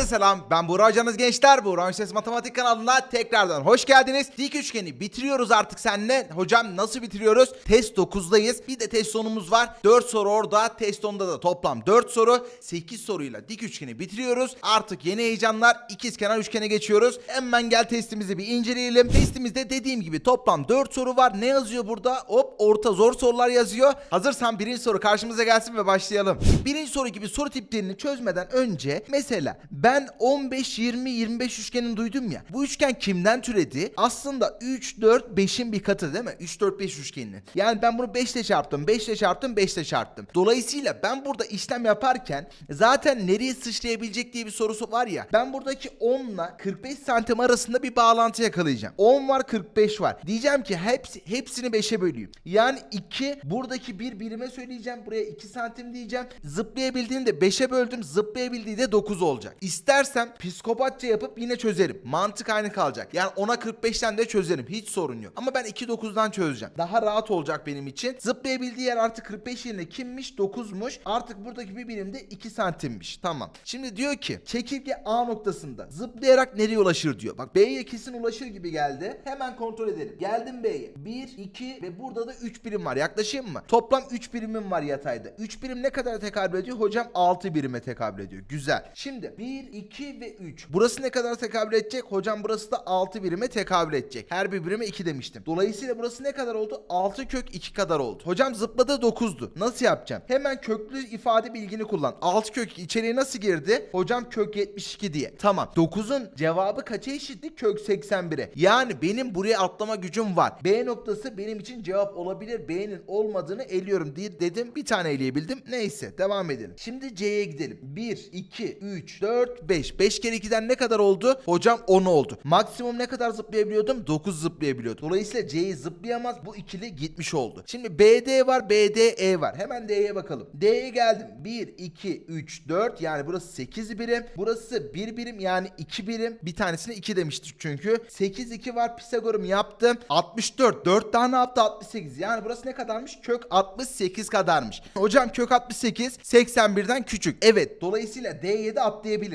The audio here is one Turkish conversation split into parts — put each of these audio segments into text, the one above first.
Herkese selam. Ben Buğra Hocanız gençler. Buğra Üniversitesi Matematik kanalına tekrardan hoş geldiniz. Dik üçgeni bitiriyoruz artık seninle. Hocam nasıl bitiriyoruz? Test 9'dayız. Bir de test sonumuz var. 4 soru orada. Test 10'da da toplam 4 soru. 8 soruyla dik üçgeni bitiriyoruz. Artık yeni heyecanlar. İkizkenar üçgene geçiyoruz. Hemen gel testimizi bir inceleyelim. Testimizde dediğim gibi toplam 4 soru var. Ne yazıyor burada? Hop orta zor sorular yazıyor. Hazırsan birinci soru karşımıza gelsin ve başlayalım. Birinci soru gibi soru tiplerini çözmeden önce mesela ben 15 20 25 üçgenin duydum ya. Bu üçgen kimden türedi? Aslında 3 4 5'in bir katı değil mi? 3 4 5 üçgeninin. Yani ben bunu 5 ile çarptım, 5 ile çarptım, 5 ile çarptım. Dolayısıyla ben burada işlem yaparken zaten nereye sıçrayabilecek diye bir sorusu var ya. Ben buradaki 10 ile 45 santim arasında bir bağlantı yakalayacağım. 10 var 45 var. Diyeceğim ki hepsi, hepsini 5'e böleyim. Yani 2 buradaki bir birime söyleyeceğim. Buraya 2 santim diyeceğim. Zıplayabildiğini de 5'e böldüm. Zıplayabildiği de 9 olacak. İstersem psikopatça yapıp yine çözerim. Mantık aynı kalacak. Yani 10'a 45'ten de çözerim. Hiç sorun yok. Ama ben 2 9'dan çözeceğim. Daha rahat olacak benim için. Zıplayabildiği yer artık 45 yerine kimmiş? 9'muş. Artık buradaki bir birim de 2 santimmiş. Tamam. Şimdi diyor ki çekirge A noktasında zıplayarak nereye ulaşır diyor. Bak B'ye kesin ulaşır gibi geldi. Hemen kontrol edelim. Geldim B'ye. 1, 2 ve burada da 3 birim var. Yaklaşayım mı? Toplam 3 birimim var yatayda. 3 birim ne kadar tekabül ediyor? Hocam 6 birime tekabül ediyor. Güzel. Şimdi 1, 2 ve 3. Burası ne kadar tekabül edecek? Hocam burası da 6 birime tekabül edecek. Her bir birime 2 demiştim. Dolayısıyla burası ne kadar oldu? 6 kök 2 kadar oldu. Hocam zıpladı 9'du. Nasıl yapacağım? Hemen köklü ifade bilgini kullan. 6 kök içeriye nasıl girdi? Hocam kök 72 diye. Tamam. 9'un cevabı kaça eşitti? Kök 81'e. Yani benim buraya atlama gücüm var. B noktası benim için cevap olabilir. B'nin olmadığını eliyorum diye dedim. Bir tane eleyebildim. Neyse devam edelim. Şimdi C'ye gidelim. 1, 2, 3, 4, 5. 5 kere 2'den ne kadar oldu? Hocam 10 oldu. Maksimum ne kadar zıplayabiliyordum? 9 zıplayabiliyordum. Dolayısıyla C'yi zıplayamaz. Bu ikili gitmiş oldu. Şimdi BD var, BDE var. Hemen D'ye bakalım. D'ye geldim. 1, 2, 3, 4. Yani burası 8 birim. Burası 1 birim yani 2 birim. Bir tanesine 2 demiştik çünkü. 8, 2 var. Pisagor'um yaptım. 64. 4 daha ne yaptı? 68. Yani burası ne kadarmış? Kök 68 kadarmış. Hocam kök 68 81'den küçük. Evet. Dolayısıyla D'ye de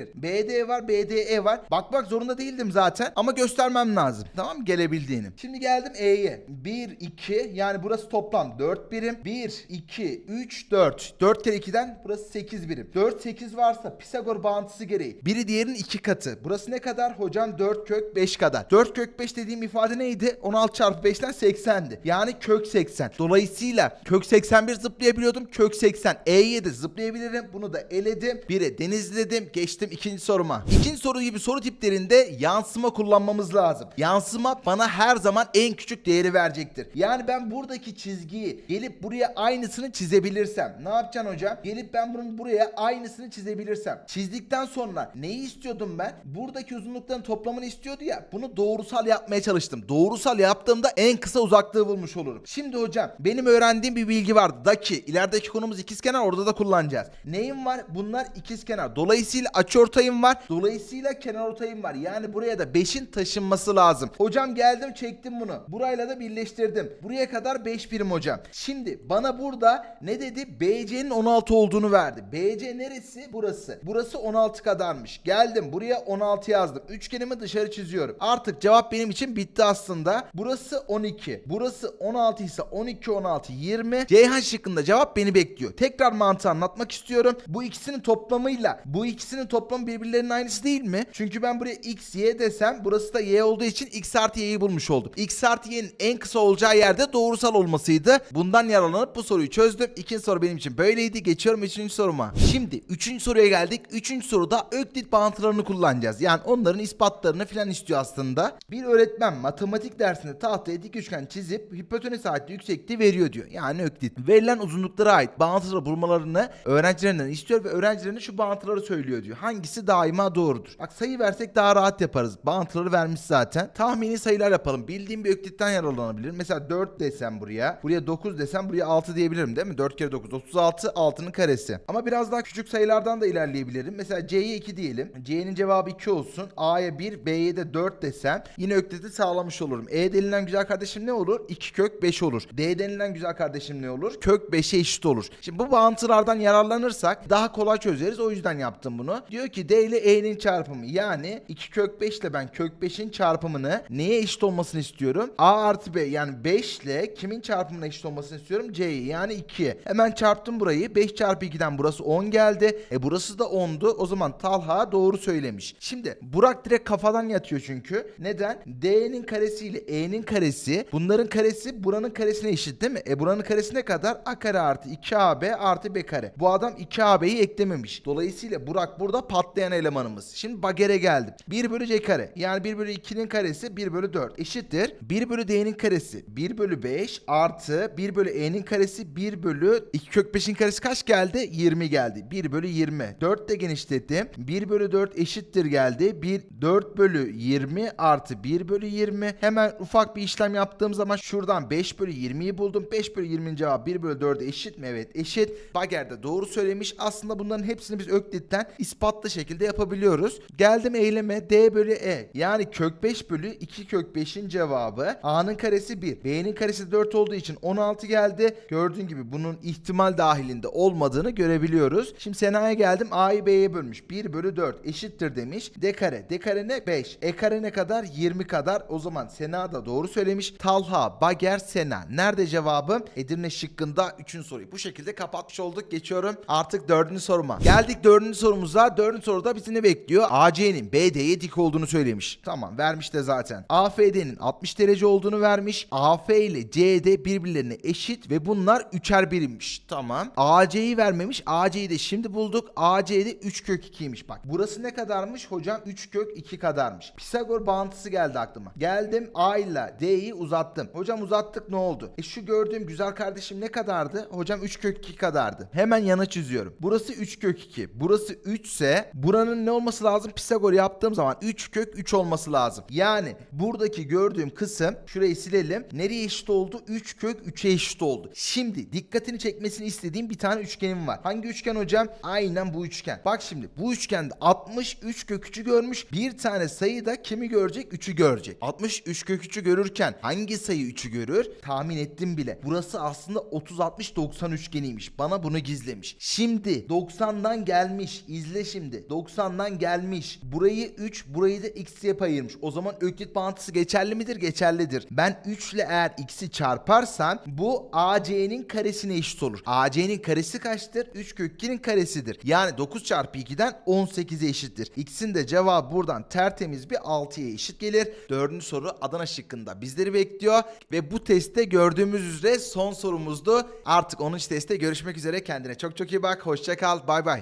atlayabilir. BD var, BDE var. Bakmak zorunda değildim zaten ama göstermem lazım. Tamam? Gelebildiğini. Şimdi geldim E'ye. 1, 2 yani burası toplam 4 birim. 1, 2, 3, 4. 4 kere 2'den burası 8 birim. 4, 8 varsa Pisagor bağıntısı gereği. Biri diğerinin 2 katı. Burası ne kadar? Hocam 4 kök 5 kadar. 4 kök 5 dediğim ifade neydi? 16 çarpı 5'ten 80'di. Yani kök 80. Dolayısıyla kök 81 zıplayabiliyordum. Kök 80. E'ye de zıplayabilirim. Bunu da eledim. 1'e denizledim. Geçtim ikinci soruma. İkinci soru gibi soru tiplerinde yansıma kullanmamız lazım. Yansıma bana her zaman en küçük değeri verecektir. Yani ben buradaki çizgiyi gelip buraya aynısını çizebilirsem. Ne yapacaksın hocam? Gelip ben bunun buraya aynısını çizebilirsem. Çizdikten sonra neyi istiyordum ben? Buradaki uzunlukların toplamını istiyordu ya. Bunu doğrusal yapmaya çalıştım. Doğrusal yaptığımda en kısa uzaklığı bulmuş olurum. Şimdi hocam benim öğrendiğim bir bilgi vardı. Daki ilerideki konumuz ikizkenar orada da kullanacağız. Neyim var? Bunlar ikizkenar. Dolayısıyla açıortayım var. Dolayısıyla kenarortayım var. Yani buraya da 5'in taşınması lazım. Hocam geldim çektim bunu. Burayla da birleştirdim. Buraya kadar 5 birim hocam. Şimdi bana burada ne dedi? BC'nin 16 olduğunu verdi. BC neresi? Burası. Burası 16 kadarmış. Geldim buraya 16 yazdım. Üçgenimi dışarı çiziyorum. Artık cevap benim için bitti aslında. Burası 12. Burası 16 ise 12 16 20. CH şıkkında cevap beni bekliyor. Tekrar mantığı anlatmak istiyorum. Bu ikisinin toplamıyla bu ikisinin toplamı birbirlerinin aynısı değil mi? Çünkü ben buraya x y desem burası da y olduğu için x artı y'yi bulmuş oldum. x artı y'nin en kısa olacağı yerde doğrusal olmasıydı. Bundan yararlanıp bu soruyu çözdüm. İkinci soru benim için böyleydi. Geçiyorum üçüncü soruma. Şimdi üçüncü soruya geldik. Üçüncü soruda Öklit bağıntılarını kullanacağız. Yani onların ispatlarını filan istiyor aslında. Bir öğretmen matematik dersinde tahtaya dik üçgen çizip hipotenüs ait yüksekliği veriyor diyor. Yani Öklit. Verilen uzunluklara ait bağıntıları bulmalarını öğrencilerinden istiyor ve öğrencilerine şu bağıntıları söylüyor diyor. Hangisi daima doğrudur? Bak sayı versek daha rahat yaparız. Bağıntıları vermiş zaten. Tahmini sayılar yapalım. Bildiğim bir Öklit'ten yararlanabilir. Mesela 4 desem buraya. Buraya 9 desem buraya 6 diyebilirim değil mi? 4 kere 9 36 6'nın karesi. Ama biraz daha küçük sayılardan da ilerleyebilirim. Mesela C'ye 2 diyelim. C'nin cevabı 2 olsun. A'ya 1, B'ye de 4 desem yine Öklit'i sağlamış olurum. E denilen güzel kardeşim ne olur? 2 kök 5 olur. D denilen güzel kardeşim ne olur? Kök 5'e eşit olur. Şimdi bu bağıntılardan yararlanırsak daha kolay çözeriz. O yüzden yaptım bunu. Diyor ki ki D ile E'nin çarpımı. Yani 2 kök 5 ile ben kök 5'in çarpımını neye eşit olmasını istiyorum? A artı B yani 5 ile kimin çarpımına eşit olmasını istiyorum? C'yi yani 2'ye. Hemen çarptım burayı. 5 çarpı 2'den burası 10 geldi. E burası da 10'du. O zaman Talha doğru söylemiş. Şimdi Burak direkt kafadan yatıyor çünkü. Neden? D'nin karesi ile E'nin karesi. Bunların karesi buranın karesine eşit değil mi? E buranın karesi ne kadar? A kare artı 2AB artı B kare. Bu adam 2AB'yi eklememiş. Dolayısıyla Burak burada patlayan elemanımız. Şimdi Bager'e geldim. 1 bölü C kare. Yani 1 bölü 2'nin karesi 1 bölü 4 eşittir. 1 bölü D'nin karesi 1 bölü 5 artı 1 bölü E'nin karesi 1 bölü 2 kök 5'in karesi kaç geldi? 20 geldi. 1 bölü 20. 4 de genişlettim. 1 bölü 4 eşittir geldi. 1 4 bölü 20 artı 1 bölü 20. Hemen ufak bir işlem yaptığım zaman şuradan 5 bölü 20'yi buldum. 5 bölü 20'nin cevabı 1 bölü 4 eşit mi? Evet eşit. Bager de doğru söylemiş. Aslında bunların hepsini biz Öklit'ten ispatlı şekilde yapabiliyoruz. Geldim eyleme D bölü E. Yani kök 5 bölü 2 kök 5'in cevabı A'nın karesi 1. B'nin karesi 4 olduğu için 16 geldi. Gördüğün gibi bunun ihtimal dahilinde olmadığını görebiliyoruz. Şimdi Sena'ya geldim. A'yı B'ye bölmüş. 1 bölü 4 eşittir demiş. D kare. D kare ne? 5. E kare ne kadar? 20 kadar. O zaman Sena da doğru söylemiş. Talha, Bager, Sena. Nerede cevabım? Edirne şıkkında 3. soruyu. Bu şekilde kapatmış olduk. Geçiyorum artık 4. soruma. Geldik 4. sorumuza. 4. soruda bizi ne bekliyor? AC'nin BD'ye dik olduğunu söylemiş. Tamam vermiş de zaten. AFD'nin 60 derece olduğunu vermiş. AF ile CD birbirlerine eşit ve bunlar üçer birimmiş. Tamam. AC'yi vermemiş. AC'yi de şimdi bulduk. AC'de 3 kök 2'ymiş. Bak burası ne kadarmış? Hocam 3 kök 2 kadarmış. Pisagor bağıntısı geldi aklıma. Geldim A ile D'yi uzattım. Hocam uzattık ne oldu? E şu gördüğüm güzel kardeşim ne kadardı? Hocam 3 kök 2 kadardı. Hemen yana çiziyorum. Burası 3 kök 2. Burası 3 ise buranın ne olması lazım? Pisagor yaptığım zaman 3 kök 3 olması lazım. Yani buradaki gördüğüm kısım şurayı silelim. Nereye eşit oldu? 3 kök 3'e eşit oldu. Şimdi dikkatini çekmesini istediğim bir tane üçgenim var. Hangi üçgen hocam? Aynen bu üçgen. Bak şimdi bu üçgende 63 kök 3'ü görmüş. Bir tane sayı da kimi görecek? 3'ü görecek. 63 kök 3'ü görürken hangi sayı 3'ü görür? Tahmin ettim bile. Burası aslında 30 60 90 üçgeniymiş. Bana bunu gizlemiş. Şimdi 90'dan gelmiş. İzle şimdi. 90'dan gelmiş. Burayı 3, burayı da x'ye payırmış. O zaman öklit bağıntısı geçerli midir? Geçerlidir. Ben 3 ile eğer x'i çarparsam bu AC'nin karesine eşit olur. AC'nin karesi kaçtır? 3 kök 2'nin karesidir. Yani 9 çarpı 2'den 18'e eşittir. X'in de cevabı buradan tertemiz bir 6'ya eşit gelir. Dördüncü soru Adana şıkkında bizleri bekliyor. Ve bu testte gördüğümüz üzere son sorumuzdu. Artık 10. testte görüşmek üzere. Kendine çok çok iyi bak. Hoşça kal. Bay bay.